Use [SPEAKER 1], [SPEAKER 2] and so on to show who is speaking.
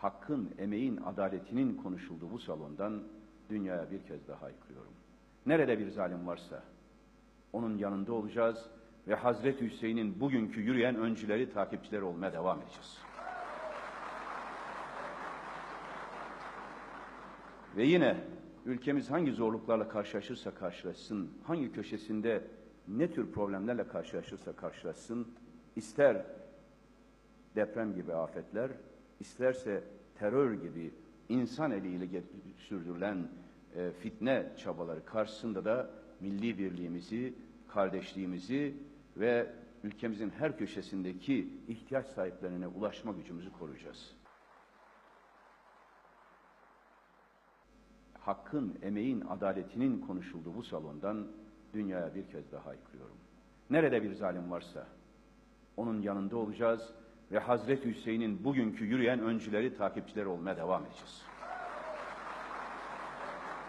[SPEAKER 1] hakkın, emeğin, adaletinin konuşulduğu bu salondan dünyaya bir kez daha haykırıyorum. Nerede bir zalim varsa onun yanında olacağız ve Hazreti Hüseyin'in bugünkü yürüyen öncüleri, takipçileri olmaya devam edeceğiz. Ve yine ülkemiz hangi zorluklarla karşılaşırsa karşılaşsın, hangi köşesinde ne tür problemlerle karşılaşırsa karşılaşsın, ister deprem gibi afetler, isterse terör gibi insan eliyle sürdürülen e, fitne çabaları karşısında da milli birliğimizi, kardeşliğimizi ve ülkemizin her köşesindeki ihtiyaç sahiplerine ulaşma gücümüzü koruyacağız. hakkın, emeğin, adaletinin konuşulduğu bu salondan dünyaya bir kez daha haykırıyorum. Nerede bir zalim varsa onun yanında olacağız ve Hazreti Hüseyin'in bugünkü yürüyen öncüleri, takipçileri olmaya devam edeceğiz.